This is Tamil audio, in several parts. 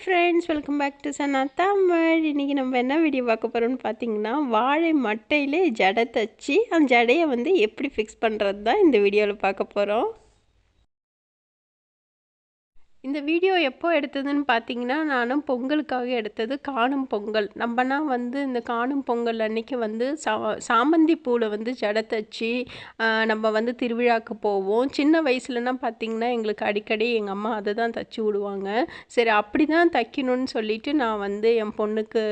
Friends welcome back to Sana Tamil இன்றைக்கி நம்ம என்ன வீடியோ பார்க்க போகிறோம்னு பார்த்தீங்கன்னா வாழை மட்டையிலே ஜடை தச்சு அந்த ஜடையை வந்து எப்படி ஃபிக்ஸ் பண்ணுறது தான் இந்த வீடியோவில் பார்க்க போகிறோம் இந்த வீடியோ எப்போ எடுத்ததுன்னு பார்த்தீங்கன்னா நானும் பொங்கலுக்காக எடுத்தது காணும் பொங்கல். நம்மனா வந்து இந்த காணும் பொங்கல் அன்னைக்கு வந்து சா சாமந்தி பூவில் வந்து ஜடை தச்சு நம்ம வந்து திருவிழாக்கு போவோம். சின்ன வயசுலனா பார்த்தீங்கன்னா எங்களுக்கு அடிக்கடி எங்கள் அம்மா அதை தான் தச்சு விடுவாங்க. சரி அப்படி தான் தைக்கணும்னு சொல்லிட்டு நான் வந்து என் பொண்ணுக்கு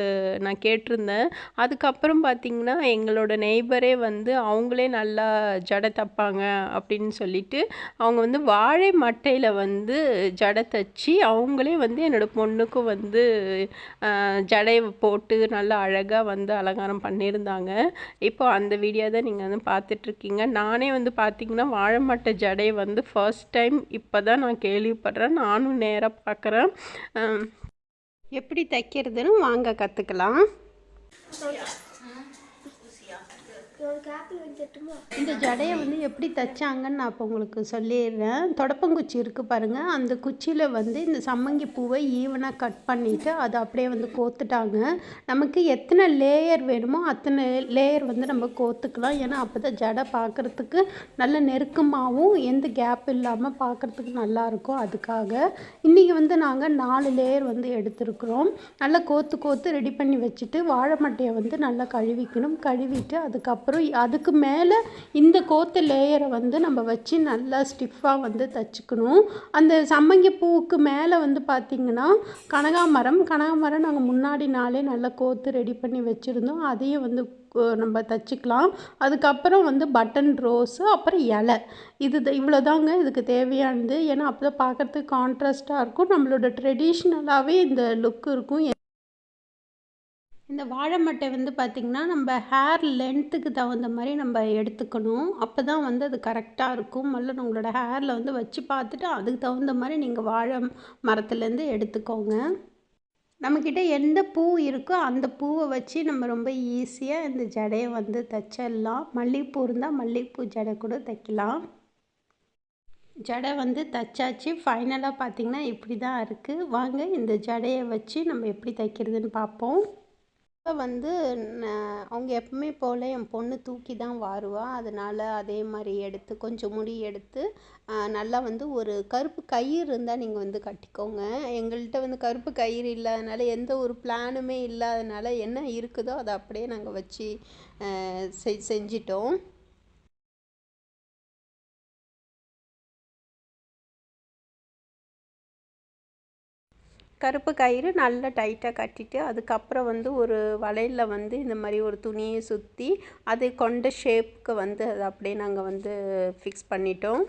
நான் கேட்டிருந்தேன். அதுக்கப்புறம் பார்த்தீங்கன்னா எங்களோட நெய்பரே வந்து அவங்களே நல்லா ஜடை தைப்பாங்க அப்படின்னு சொல்லிட்டு அவங்க வந்து வாழை மட்டையில் வந்து ஜடை தச்சு அவங்களே வந்து என்னோடய பொண்ணுக்கும் வந்து ஜடை ஜடையை போட்டு நல்லா அழகாக வந்து அலங்காரம் பண்ணியிருந்தாங்க. இப்போது அந்த வீடியோ தான் நீங்கள் வந்து பார்த்துட்ருக்கீங்க. நானே வந்து பார்த்தீங்கன்னா வாழை மட்டை ஜடையை வந்து ஃபர்ஸ்ட் டைம் இப்போ தான் நான் கேள்விப்படுறேன். நானும் நேராக பார்க்குறேன். எப்படி தைக்கிறதுன்னு வாங்க கற்றுக்கலாம் இந்த ஜடையை வந்து எப்படி தைச்சாங்கன்னு நான் இப்போ உங்களுக்கு சொல்லிடுறேன். தொடப்பங்குச்சி இருக்குது பாருங்கள் அந்த குச்சியில் வந்து இந்த சம்மங்கி பூவை ஈவனாக கட் பண்ணிவிட்டு அதை அப்படியே வந்து கோத்துட்டாங்க. நமக்கு எத்தனை லேயர் வேணுமோ அத்தனை லேயர் வந்து நம்ம கோத்துக்கலாம். ஏன்னா அப்போ தான் ஜடை பார்க்குறதுக்கு நல்ல நெருக்கமாகவும் எந்த கேப் இல்லாமல் பார்க்குறதுக்கு நல்லாயிருக்கும் அதுக்காக இன்றைக்கி வந்து நாங்கள் நாலு லேயர் வந்து எடுத்திருக்கிறோம். நல்லா கோத்து கோத்து ரெடி பண்ணி வச்சுட்டு வாழை மட்டையை வந்து நல்லா கழுவிக்கணும். கழுவிட்டு அதுக்கப்புறம் அதுக்கு மேலே இந்த கோத்து லேயரை வந்து நம்ம வச்சு நல்லா ஸ்டிஃபாக வந்து தச்சுக்கணும். அந்த சம்மங்கி பூவுக்கு மேலே வந்து பார்த்திங்கன்னா கனகாமரம் கனகாமரம் நாங்கள் முன்னாடி நாளே நல்லா கோத்து ரெடி பண்ணி வச்சுருந்தோம். அதையும் வந்து நம்ம தச்சுக்கலாம். அதுக்கப்புறம் வந்து பட்டன் ரோஸு அப்புறம் இலை. இது இவ்வளோ தாங்க இதுக்கு தேவையானது. ஏன்னா அப்போ தான் பார்க்குறதுக்கு கான்ட்ராஸ்ட்டாக இருக்கும். நம்மளோட ட்ரெடிஷ்னலாகவே இந்த லுக் இருக்கும். இந்த வாழை மட்டை வந்து பார்த்திங்கன்னா நம்ம ஹேர் லென்த்துக்கு தகுந்த மாதிரி நம்ம எடுத்துக்கணும். அப்போ தான் வந்து அது கரெக்டாக இருக்கும். முதல்ல உங்களோட ஹேரில் வந்து வச்சு பார்த்துட்டு அதுக்கு தகுந்த மாதிரி நீங்கள் வாழை மரத்துலேருந்து எடுத்துக்கோங்க. நம்மக்கிட்ட எந்த பூ இருக்கோ அந்த பூவை வச்சு நம்ம ரொம்ப ஈஸியாக இந்த ஜடையை வந்து தைச்சிடலாம். மல்லிகைப்பூ இருந்தால் மல்லிகைப்பூ ஜடை கூட தைக்கலாம். ஜடை வந்து தச்சாச்சு. ஃபைனலாக பார்த்திங்கன்னா இப்படி தான் இருக்குது வாங்க இந்த ஜடையை வச்சு நம்ம எப்படி தைக்கிறதுன்னு பார்ப்போம். வந்து நான் அவங்க எப்பவுமே போல் என் பொண்ணு தூக்கி தான் வாருவாள் அதனால் அதே மாதிரி எடுத்து கொஞ்சம் முடி எடுத்து நல்லா வந்து ஒரு கருப்பு கயிறு இருந்தால் நீங்கள் வந்து கட்டிக்கோங்க. எங்கள்கிட்ட வந்து கருப்பு கயிறு இல்லாதனால எந்த ஒரு பிளானுமே இல்லாதனால் என்ன இருக்குதோ அதை அப்படியே நாங்கள் வச்சு செ- செஞ்சிட்டோம். கருப்பு கயிறு நல்லா டைட்டாக கட்டிட்டு அதுக்கப்புறம் வந்து ஒரு வளையலில் வந்து இந்த மாதிரி ஒரு துணியை சுற்றி அது கொண்ட ஷேப்புக்கு வந்து அதை அப்படியே நாங்கள் வந்து ஃபிக்ஸ் பண்ணிட்டோம்.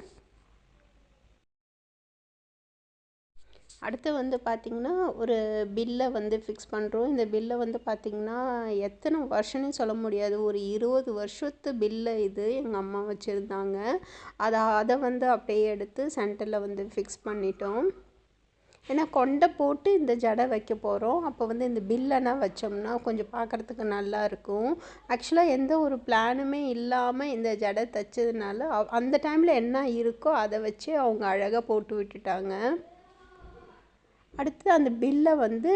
அடுத்து வந்து பார்த்திங்கன்னா ஒரு பில்லை வந்து ஃபிக்ஸ் பண்ணுறோம் இந்த பில்லை வந்து பார்த்திங்கன்னா எத்தனை வருஷம்னு சொல்ல முடியாது. ஒரு இருபது வருஷத்து பில்லை இது எங்கள் அம்மா வச்சுருந்தாங்க. அதை அதை வந்து அப்படியே எடுத்து சென்டரில் வந்து ஃபிக்ஸ் பண்ணிட்டோம். ஏன்னா கொண்டை போட்டு இந்த ஜடை வைக்க போகிறோம் அப்போ வந்து இந்த பில்லெல்லாம் வச்சோம்னா கொஞ்சம் பார்க்குறதுக்கு நல்லா இருக்கும். ஆக்சுவலாக எந்த ஒரு பிளானுமே இல்லாமல் இந்த ஜடை தைச்சதுனால அந்த டைமில் என்ன இருக்கோ அதை வச்சு அவங்க அழகாக போட்டு விட்டுட்டாங்க. அடுத்து அந்த பில்லை வந்து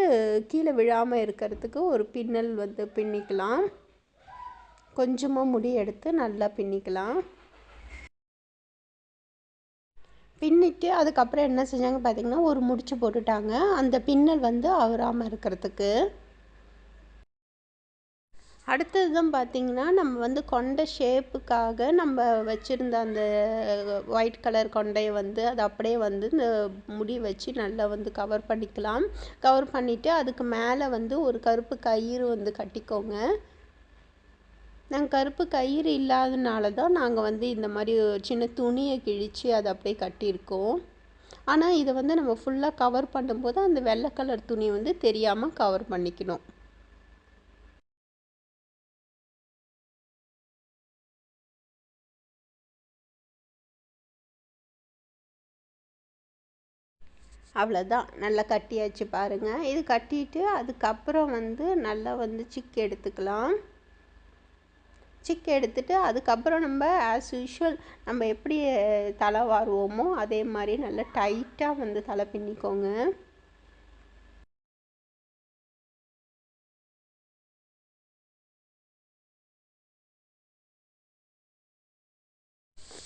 கீழே விழாமல் இருக்கிறதுக்கு ஒரு பின்னல் வந்து பின்னிக்கலாம். கொஞ்சமாக முடி எடுத்து நல்லா பின்னிக்கலாம். பின்னிட்டு அதுக்கப்புறம் என்ன செஞ்சாங்க பார்த்தீங்கன்னா ஒரு முடிச்சு போட்டுட்டாங்க. அந்த பின்னல் வந்து அவராமல் இருக்கிறதுக்கு. அடுத்தது தான் பார்த்தீங்கன்னா நம்ம வந்து கொண்ட ஷேப்புக்காக நம்ம வச்சுருந்த அந்த ஒயிட் கலர் கொண்டையை வந்து அதை அப்படியே வந்து இந்த முடி வச்சு நல்லா வந்து கவர் பண்ணிக்கலாம். கவர் பண்ணிவிட்டு அதுக்கு மேலே வந்து ஒரு கருப்பு கயிறு வந்து கட்டிக்கோங்க. நாங்கள் கருப்பு கயிறு இல்லாதனால தான் நாங்கள் வந்து இந்த மாதிரி ஒரு சின்ன துணியை கிழித்து அதை அப்படியே கட்டியிருக்கோம். ஆனால் இதை வந்து நம்ம ஃபுல்லாக கவர் பண்ணும்போது அந்த வெள்ளை கலர் துணி வந்து தெரியாமல் கவர் பண்ணிக்கணும். அவ்வளோதான் நல்லா கட்டியாச்சு பாருங்கள் இது கட்டிட்டு அதுக்கப்புறம் வந்து நல்லா வந்து சிக்கு எடுத்துக்கலாம். சிக் எடுத்துட்டு அதுக்கப்புறம் நம்ம ஆஸ் யூஷுவல் நம்ம எப்படி தலை வாருவோமோ அதே மாதிரி நல்லா டைட்டாக வந்து தலை பின்னிக்கோங்க.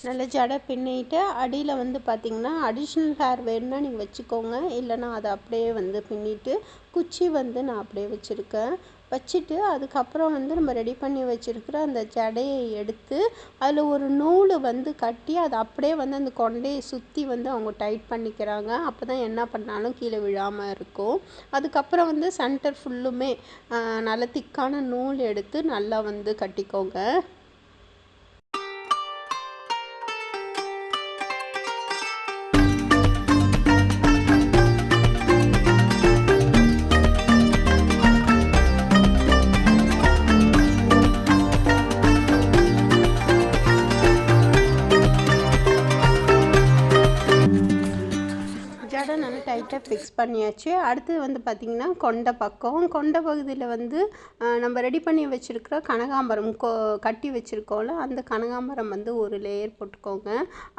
நல்ல ஜடை பின்னிட்டு அடியில் வந்து பார்த்திங்கன்னா அடிஷ்னல் ஹேர் வேணும்னா நீங்கள் வச்சுக்கோங்க. இல்லைனா அதை அப்படியே வந்து பின்னிட்டு குச்சி வந்து நான் அப்படியே வச்சுருக்கேன். வச்சுட்டு அதுக்கப்புறம் வந்து நம்ம ரெடி பண்ணி வச்சுருக்கிற அந்த ஜடையை எடுத்து அதில் ஒரு நூல் வந்து கட்டி அதை அப்படியே வந்து அந்த கொண்டையை சுற்றி வந்து அவங்க டைட் பண்ணிக்கிறாங்க. அப்போ தான் என்ன பண்ணாலும் கீழே விழாமல் இருக்கும். அதுக்கப்புறம் வந்து சென்டர் ஃபுல்லுமே நல்ல திக்கான நூல் எடுத்து நல்லா வந்து கட்டிக்கோங்க. மிக்ஸ் பண்ணியாச்சு. அடுத்தது வந்து பார்த்திங்கன்னா கொண்ட பக்கம். கொண்ட பகுதியில் வந்து நம்ம ரெடி பண்ணி வச்சுருக்கிற கனகாம்பரம் கொ கட்டி வச்சுருக்கோம்ல அந்த கனகாம்பரம் வந்து ஒரு லேயர் போட்டுக்கோங்க.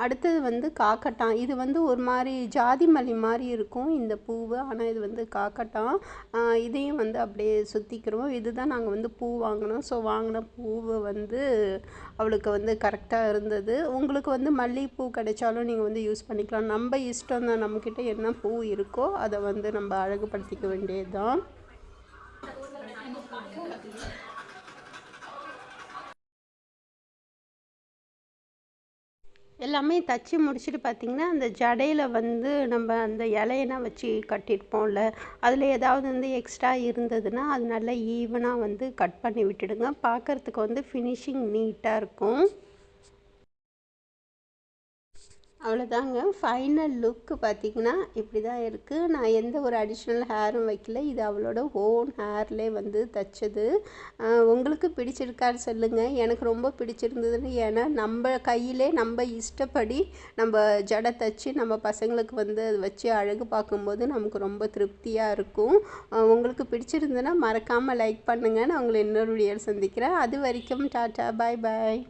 அடுத்தது வந்து காக்கட்டான். இது வந்து ஒரு மாதிரி ஜாதி மல்லி மாதிரி இருக்கும் இந்த பூவு. ஆனால் இது வந்து காக்கட்டான். இதையும் வந்து அப்படியே சுற்றிக்கிறோம் இதுதான் நாங்கள் வந்து பூ வாங்கினோம். ஸோ வாங்கின பூவை வந்து அவளுக்கு வந்து கரெக்டாக இருந்தது. உங்களுக்கு வந்து மல்லிகைப்பூ கிடைச்சாலும் நீங்கள் வந்து யூஸ் பண்ணிக்கலாம். நம்ம இஷ்டம் தான் நம்மக்கிட்ட என்ன பூ இருக்கோ அதை வந்து நம்ம அழகுபடுத்திக்க வேண்டியது தான் எல்லாமே தச்சு முடிச்சுட்டு பார்த்திங்கன்னா அந்த ஜடையில் வந்து நம்ம அந்த இலையெல்லாம் வச்சு கட்டியிருப்போம்ல அதில் ஏதாவது வந்து எக்ஸ்ட்ரா இருந்ததுன்னா அது நல்லா ஈவனாக வந்து கட் பண்ணி விட்டுடுங்க. பார்க்குறதுக்கு வந்து ஃபினிஷிங் நீட்டாக இருக்கும். அவ்வளோதாங்க. ஃபைனல் லுக்கு பார்த்திங்கன்னா இப்படி தான் இருக்குது நான் எந்த ஒரு அடிஷ்னல் ஹேரும் வைக்கல. இது அவளோட ஓன் ஹேர்லேயே வந்து தைச்சது. உங்களுக்கு பிடிச்சிருக்கான்னு சொல்லுங்கள் எனக்கு ரொம்ப பிடிச்சிருந்ததுன்னு ஏன்னா நம்ம கையிலே நம்ம இஷ்டப்படி நம்ம ஜடை தைச்சி நம்ம பசங்களுக்கு வந்து அது வச்சு அழகு பார்க்கும்போது நமக்கு ரொம்ப திருப்தியாக இருக்கும். உங்களுக்கு பிடிச்சிருந்ததுன்னா மறக்காமல் லைக் பண்ணுங்கள் நான் உங்களை இன்னொரு வீடியோவில் சந்திக்கிறேன். அது வரைக்கும் டாட்டா. பாய் பாய்